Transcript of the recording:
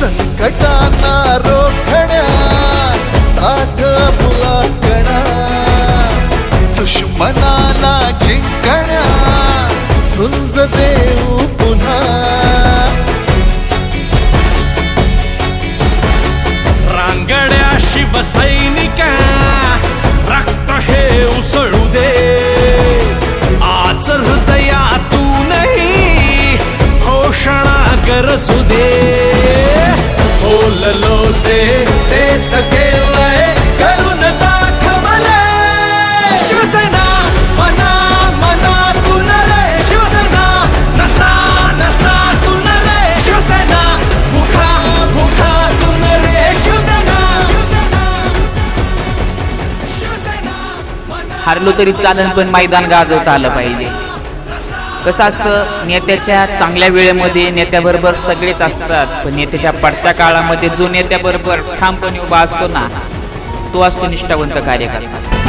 संकटांना रोखण्या ताठ मुलाकणा दुश्मनाला जिंकण्या झुंज देऊ पुन्हा. रांगड्या शिवसैनिका रक्त हे उसळू दे. आज हृदयातूनही घोषणा गरजू दे. हारलो तरी चालन पण मैदान गाजवता आलं पाहिजे. कसं असतं नेत्याच्या चांगल्या वेळेमध्ये नेत्याबरोबर सगळेच असतात पण नेत्याच्या पडत्या काळामध्ये जो नेत्याबरोबर ठामपणे उभा असतो ना तो असतो निष्ठावंत कार्यकर्ता.